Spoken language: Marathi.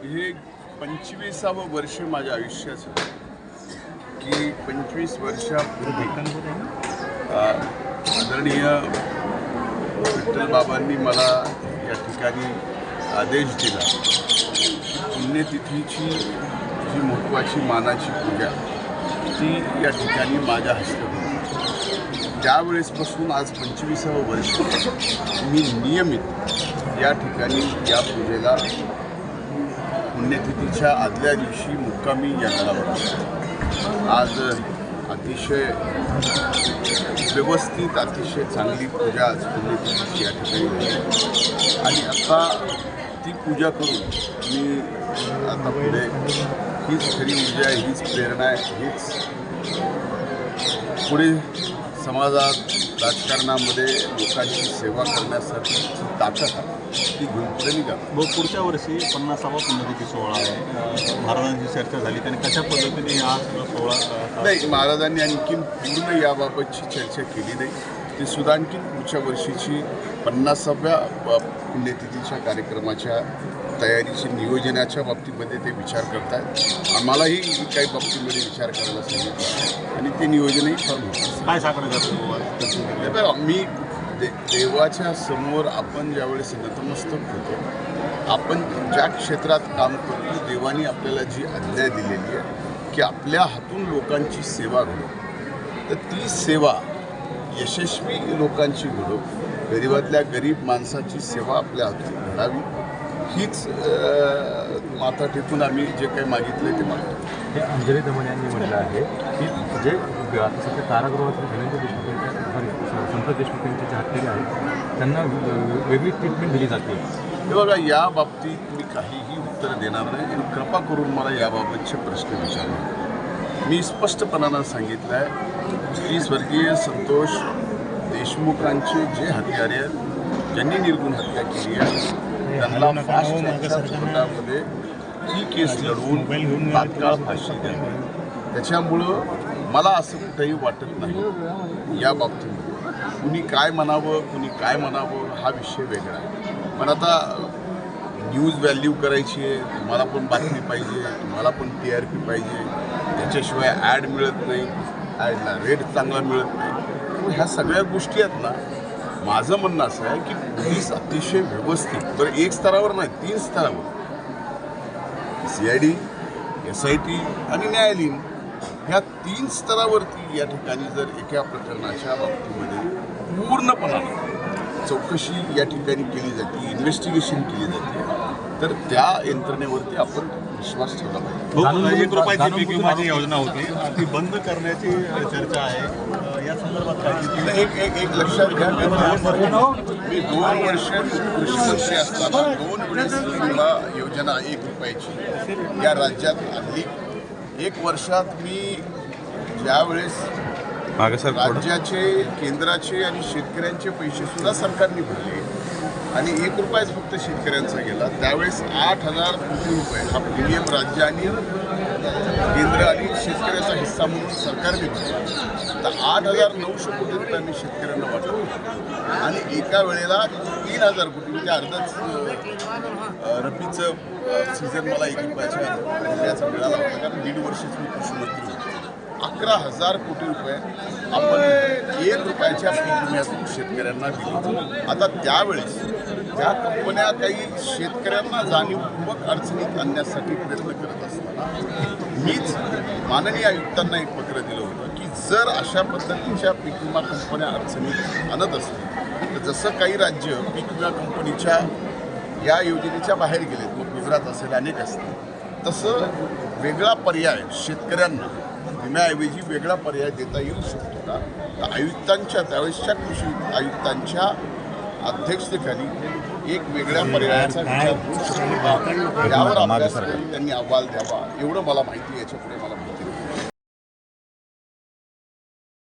हे पंचवीसावं वर्ष माझ्या आयुष्याचं. की पंचवीस वर्षापूर्वी आदरणीय विठ्ठलबाबांनी मला या ठिकाणी आदेश दिला पुण्यतिथीची जी महत्त्वाची मानाची पूजा ती या ठिकाणी माझ्या हस्ते होती त्यावेळेसपासून आज पंचवीसावं वर्ष मी नियमित या ठिकाणी या पूजेला पुण्यतिथीच्या आदल्या दिवशी मुक्कामी या गडावर आज अतिशय व्यवस्थित अतिशय चांगली पूजा आज पुण्यतिथीची या ठिकाणी झाली. आणि आता ती पूजा करून मी आता पुढे हीच खरी ऊर्जा आहे हीच प्रेरणा आहे हीच पुढे समाजात राजकारणामध्ये लोकांची सेवा करण्यासाठी ताकद आहे ती घेऊन निघा व पुढच्या वर्षी पन्नासावा पुण्यतिथी सोहळा आहे. महाराजांची चर्चा झाली. त्यांनी कशा पद्धतीने हा सोहळा नाही महाराजांनी आणखीन पूर्ण याबाबतची चर्चा केली नाही. ती सुद्धा आणखीन पुढच्या वर्षीची पन्नासाव्या पुण्यतिथीच्या कार्यक्रमाच्या तयारीची नियोजनाच्या बाबतीमध्ये ते विचार करतात. आम्हालाही काही बाबतीमध्ये विचार करायला सांगितलं. आणि ते नियोजनही फार काय बघा, मी दे देवाच्या समोर आपण ज्यावेळेस नतमस्तक होतो आपण ज्या क्षेत्रात काम करतो देवाने आपल्याला जी आज्ञा दिलेली आहे की आपल्या हातून लोकांची सेवा घडो. तर ती सेवा यशस्वी लोकांची घडो. गरिबातल्या गरीब माणसाची सेवा आपल्या हातून घडावी. हीच माता माथा टेकून आम्ही जे काही मागितलं ते मागतो हे अंजली दमन यांनी म्हटलं आहे की जे आता सध्या कारागृहातील धनंजय देशमुख यांच्या सॉरी संतोष देशमुख यांचे जे हत्यारे आहेत त्यांना वे- वेगळी ट्रीटमेंट दिली जाते. हे बघा या बाबतीत मी काहीही उत्तर देणार नाही. आणि कृपा करून मला याबाबतचे प्रश्न विचारणार मी स्पष्टपणानं सांगितलं आहे की स्वर्गीय संतोष देशमुखांचे जे हत्यारे आहेत ज्यांनी निर्गुण हत्या केली आहे त्यांना फास्ट ट्रॅकच्या कोर्टामध्ये ही केस लढवून तात्काळ फाशी द्यावी त्याच्यामुळं मला असं कुठंही वाटत नाही. या बाबतीमध्ये कुणी काय म्हणावं कुणी काय म्हणावं हा विषय वेगळा आहे. पण आता न्यूज व्हॅल्यू करायची आहे तुम्हाला पण बातमी पाहिजे तुम्हाला पण टी आर पी पाहिजे. त्याच्याशिवाय ॲड मिळत नाही ॲडला रेट चांगला मिळत नाही. ह्या सगळ्या गोष्टी आहेत ना माझं म्हणणं असं आहे की पोलीस अतिशय व्यवस्थित तर एक स्तरावर नाही तीन स्तरावर. C I D S I T आणि न्यायालयीन. ह्या तीन स्तरावरती या ठिकाणी जर एका प्रकरणाच्या बाबतीमध्ये पूर्णपणानं चौकशी या ठिकाणी केली जाते इन्व्हेस्टिगेशन केली जाते तर त्या यंत्रणेवरती आपण विश्वास ठेवला पाहिजे. एक रुपयाची जाणून- पीक विमाची योजना होती. ती बंद करण्याची चर्चा आहे. या संदर्भात एक एक एक लक्षात घ्या. मी दोन- मी दोन वर्ष कृषी मंत्री असताना दोन वेळेस ही योजना एक रुपयाची या राज्यात आणली. एक वर्षात मी ज्यावेळेस राज्याचे केंद्राचे आणि शेतकऱ्यांचे पैसे सुद्धा सरकारने भरले आणि एक रुपयाच फक्त शेतकऱ्यांचा गेला. त्यावेळेस आठ हजार कोटी रुपये हा प्रीमियम राज्य आणि केंद्र आणि शेतकऱ्याचा हिस्सा म्हणून सरकारने तर आठ हजार नऊशे कोटी रुपये शेतकऱ्यांना वाटलं आणि एका वेळेला तीन हजार कोटी म्हणजे अर्धच अं, रब्बीचं सीझन मला एक रुपयाच्या त्याचा मिळाला होता कारण दीड वर्षच मी कृषी मंत्री होतो. अकरा हजार कोटी रुपये आपण एक रुपयाच्या विम्यातून शेतकऱ्यांना दिले. आता त्यावेळेस ज्या कंपन्या काही शेतकऱ्यांना जाणीवपूर्वक अडचणीत आणण्यासाठी प्रयत्न करत असताना मीच माननीय आयुक्तांना एक पत्र दिलं होतं की जर अशा पद्धतीच्या पीक विमा कंपन्या अडचणीत आणत असतील तर जसं काही राज्य पीक विमा कंपनीच्या या योजनेच्या बाहेर गेलेत मग गुजरात असेल अनेक असतील तसं वेगळा पर्याय शेतकऱ्यांना विम्याऐवजी वेगळा पर्याय देता येऊ शकतो का? तर आयुक्तांच्या त्यावेळेसच्या कृषी आयुक्तांच्या अध्यक्षतेखाली एक वेगळ्या पर्यायाचा विचार होऊ शकतो का यावर करून त्यांनी अहवाल द्यावा. एवढं मला माहिती आहे याच्यापुढे मला